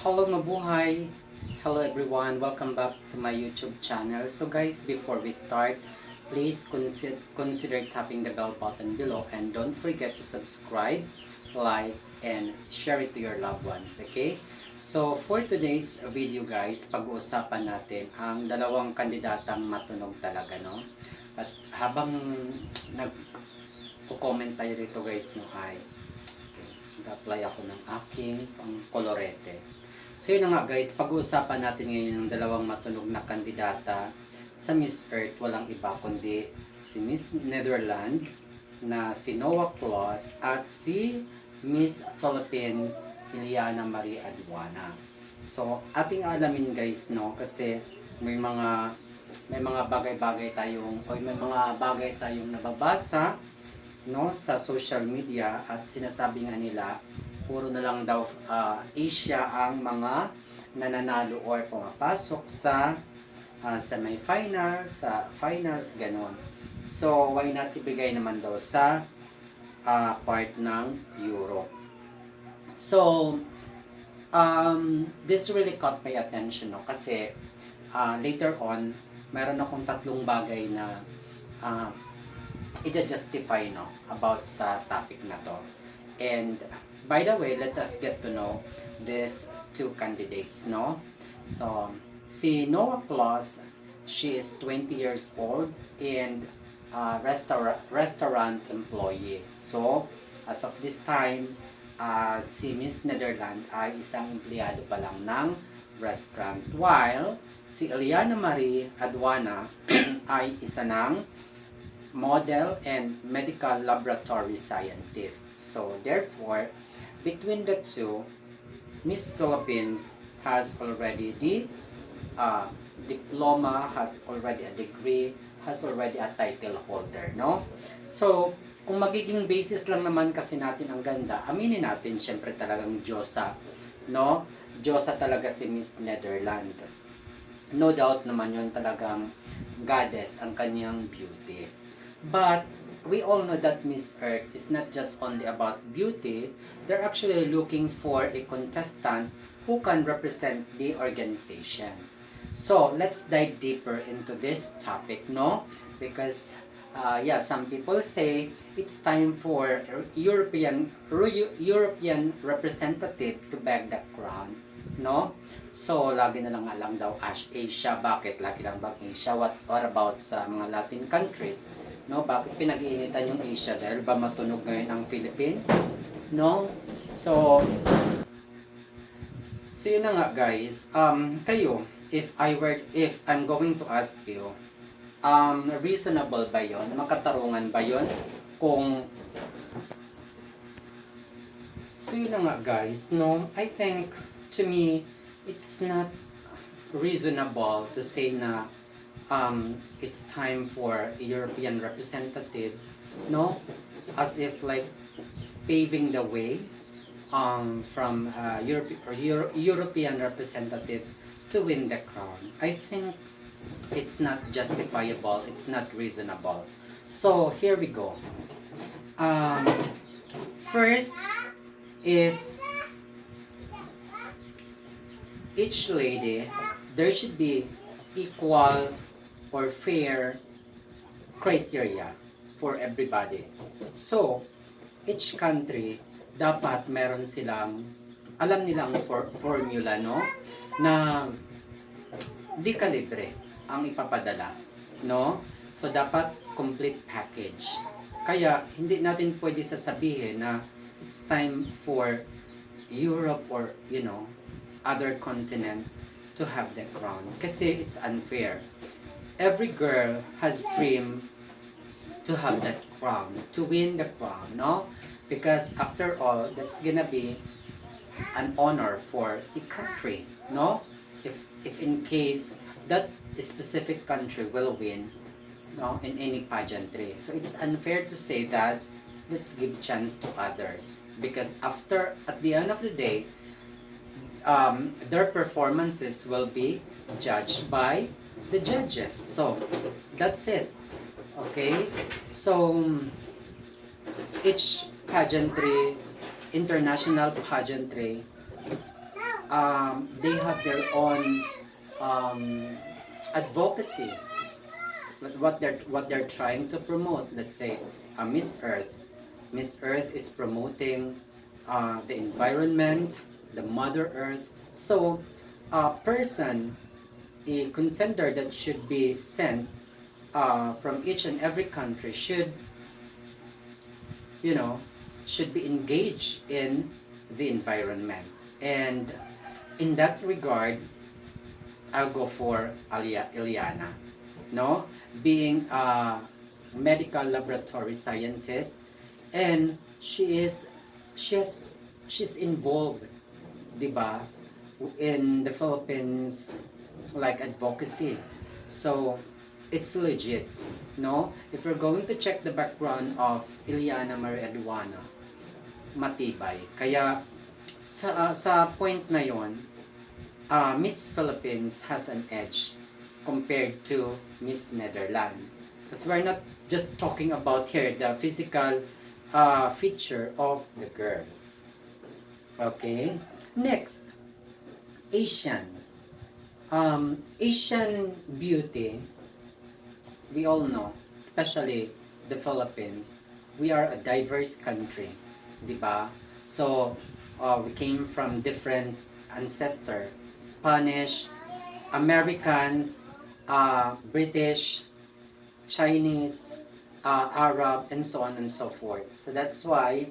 Hello mabuhay! Hello everyone! Welcome back to my YouTube channel. So guys, before we start, please consider, tapping the bell button below and don't forget to subscribe, like, and share it to your loved ones, okay? So for today's video guys, pag-uusapan natin ang dalawang kandidatang matunog talaga, no? At habang nag-comment tayo dito guys, no, ay nag-apply ako ng aking pang kolorete. So yun nga guys, pag-uusapan natin ngayon yung dalawang matunog na kandidata sa Miss Earth. Walang iba kundi si Miss Netherland na si Noah Claus at si Miss Philippines Iliana Marie Aduana. So ating alamin guys no kasi may mga may mga bagay-bagay tayong o may mga bagay tayong nababasa no sa social media at sinasabi nga nila puro na lang daw ah, Asia ang mga nananalo or pumapasok sa ah, semi-finals, sa finals, ganon. So, why not ibigay naman daw sa ah, part ng Europe. So, um, this really caught my attention, no? Kasi, ah, later on, meron akong tatlong bagay na ah, i-justify, no? About sa topic na to. And, by the way, let us get to know these two candidates, no? So, si Noah Claus, she is 20 years old and uh, restaurant restaurant employee. So, as of this time, uh, si Miss Netherland ay isang empleyado pa lang ng restaurant. While si Eliana Marie Aduana ay isa ng model and medical laboratory scientist. So, therefore, between the two, Miss Philippines has already the uh, diploma, has already a degree, has already a title holder, no? So, kung magiging basis lang naman kasi natin ang ganda, aminin natin syempre talagang Diyosa, no? Diyosa talaga si Miss Netherland. No doubt naman yun talagang goddess ang kanyang beauty. But we all know that Miss Earth is not just only about beauty, they're actually looking for a contestant who can represent the organization. So, let's dive deeper into this topic, no? Because, uh, yeah, some people say it's time for European European representative to beg the crown, no? So, lagi na lang alam daw Asia. Bakit? Lagi lang bang Asia? What, what about sa mga Latin countries? No, bakit pinag-iinitan yung Asia? Dahil ba matunog ngayon ang Philippines? No? So, so yun na nga guys. Um, kayo, if I were, if I'm going to ask you, um, reasonable ba yon? Makatarungan ba yon? Kung So yun na nga guys, no? I think, to me, it's not reasonable to say na um, it's time for a European representative, no? As if like paving the way um, from uh, Europe Euro- European representative to win the crown. I think it's not justifiable. It's not reasonable. So here we go. Um, first is each lady there should be equal or fair criteria for everybody. So, each country dapat meron silang alam nilang for formula no? Na di kalibre ang ipapadala no? So dapat complete package. Kaya hindi natin pwede sasabihin na it's time for Europe or you know other continent to have the crown kasi it's unfair every girl has dream to have that crown to win the crown no? Because after all that's gonna be an honor for a country no? If if in case that specific country will win no in any pageantry. So it's unfair to say that let's give chance to others. Because after at the end of the day um, their performances will be judged by the judges so that's it okay so each pageantry international pageantry um, they have their own um, advocacy. What- they're what they're trying to promote, let's say, uh, Miss Earth. Miss Earth is promoting uh, the environment, the Mother Earth. So, a person, a contender that should be sent uh, from each and every country should, you know, should be engaged in the environment. And in that regard, I'll go for Alia, Ileana. No? Being a medical laboratory scientist and she is she she's involved 'di ba in the Philippines like advocacy. So it's legit no? If we're going to check the background of Ileana Maria Aduana matibay. Kaya sa sa point na yon uh, Miss Philippines has an edge compared to Miss Netherlands because we're not just talking about here the physical uh, feature of the girl. Okay? Next Asian um, Asian beauty we all know especially the Philippines we are a diverse country di ba? So uh, we came from different ancestor Spanish Americans uh, British Chinese uh, Arab and so on and so forth. So that's why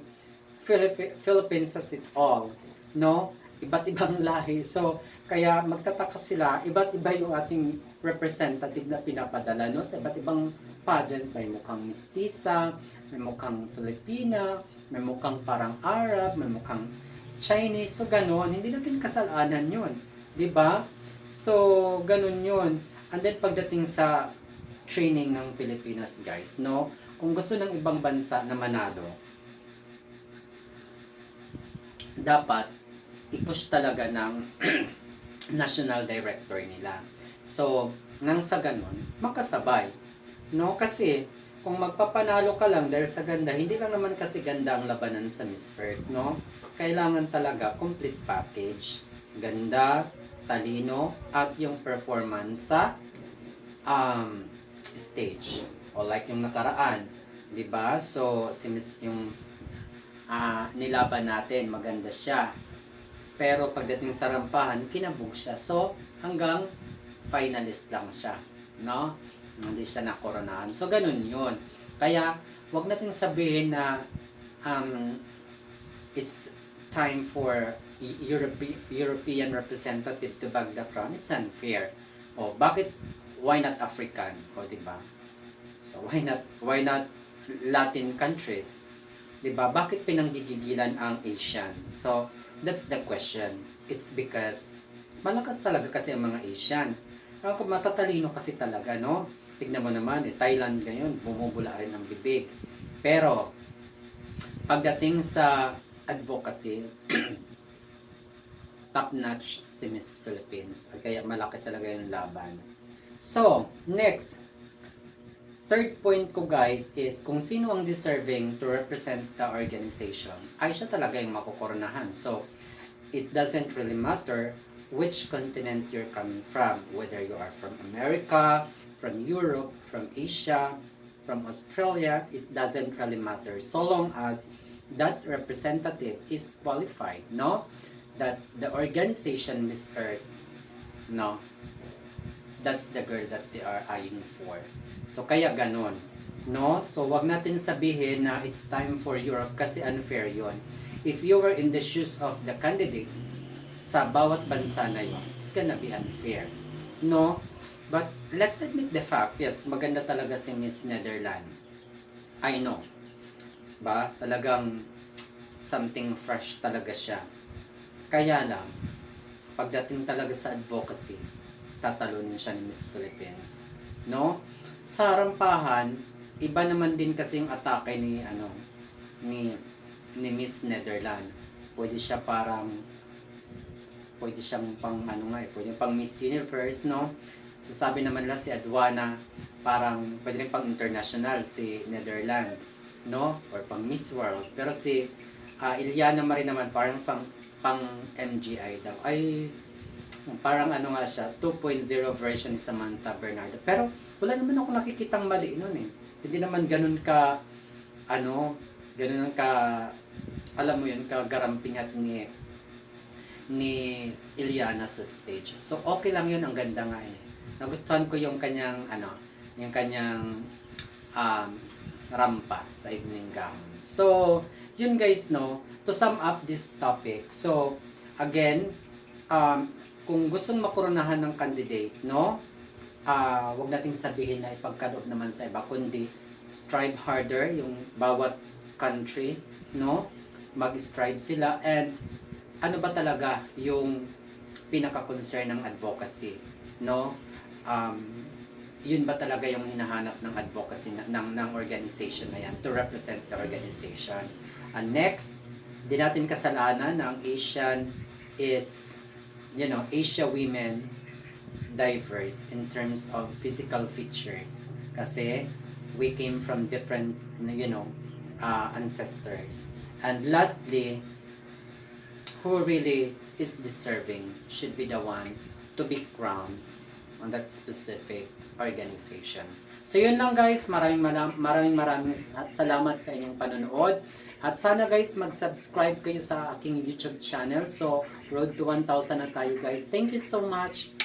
Philippi- Philippines has it all no iba't ibang lahi. So kaya magtataka sila iba't iba yung ating representative na pinapadala no? Sa iba't ibang pageant. May mukhang mestiza may mukhang Filipina may mukhang parang Arab may mukhang Chinese. So ganun. Hindi natin kasalanan yun. Ba? So ganun yun. And then pagdating sa training ng Pilipinas guys no? Kung gusto ng ibang bansa na manalo dapat i-push talaga ng national director nila. So, nang sa ganun, makasabay. No? Kasi, kung magpapanalo ka lang dahil sa ganda, hindi lang naman kasi ganda ang labanan sa Miss Earth, no? Kailangan talaga complete package. Ganda, talino, at yung performance sa um, stage. O like yung nakaraan, 'di ba? So, si Miss yung ah, nilaban natin, maganda siya. Pero pagdating sa rampahan, kinabog siya. So, hanggang finalist lang siya. No? Hindi siya nakoronahan. So, ganun yun. Kaya, wag natin sabihin na um, it's time for E- Europe- European representative to bag the crown. It's unfair. O, bakit, why not African? O, di ba? So, why not, why not Latin countries? 'di ba? Bakit pinanggigigilan ang Asian? So, that's the question. It's because malakas talaga kasi ang mga Asian. Matatalino kasi talaga, no? Tignan mo naman, eh, Thailand ngayon, bumubula rin ang bibig. Pero, pagdating sa advocacy, top-notch si Miss Philippines. At Kaya malaki talaga yung laban. So, next, third point ko guys is kung sino ang deserving to represent the organization, ay siya talaga yung makukoronahan. So, it doesn't really matter which continent you're coming from, whether you are from America, from Europe, from Asia, from Australia, it doesn't really matter so long as that representative is qualified, no? That the organization Miss Earth, no? That's the girl that they are eyeing for. So kaya ganon. No? So wag natin sabihin na it's time for Europe kasi unfair yon. If you were in the shoes of the candidate sa bawat bansa na yon, it's gonna be unfair. No? But let's admit the fact, yes, maganda talaga si Miss Netherlands. I know. Ba? Talagang something fresh talaga siya. Kaya lang, pagdating talaga sa advocacy, tatalunin siya ni Miss Philippines. No? Sa rampahan, iba naman din kasi yung atake ni ano ni ni Miss Netherlands. Pwede siya parang pwede siyang pang ano nga eh, pwede pang Miss Universe, no? Sasabi naman lang si Adwana, parang pwede rin pang international si Netherlands, no? Or pang Miss World. Pero si uh, Iliana Marie naman parang pang pang MGI daw. Ay, parang ano nga siya, 2.0 version ni Samantha Bernardo. Pero wala naman ako nakikitang mali nun eh. Hindi naman ganun ka, ano, ganun ka, alam mo yun, kagarampingat ni ni Iliana sa stage. So okay lang yun, ang ganda nga eh. Nagustuhan ko yung kanyang, ano, yung kanyang um, rampa sa evening gown. So, yun guys, no, to sum up this topic. So, again, um, kung gustong makoronahan ng candidate, no, ah wag nating sabihin na ipagkaloob naman sa iba, kundi strive harder yung bawat country, no, mag-strive sila and ano ba talaga yung pinaka-concern ng advocacy, no? Um, yun ba talaga yung hinahanap ng advocacy na, ng, ng organization na yan to represent the organization. And next, di natin kasalanan na ang Asian is, you know, Asia women diverse in terms of physical features. Kasi we came from different, you know, uh, ancestors. And lastly, who really is deserving should be the one to be crowned on that specific organization. So yun lang guys, maraming maram- maraming maraming salamat sa inyong panonood. At sana guys, mag-subscribe kayo sa aking YouTube channel. So, road to 1,000 na tayo guys. Thank you so much.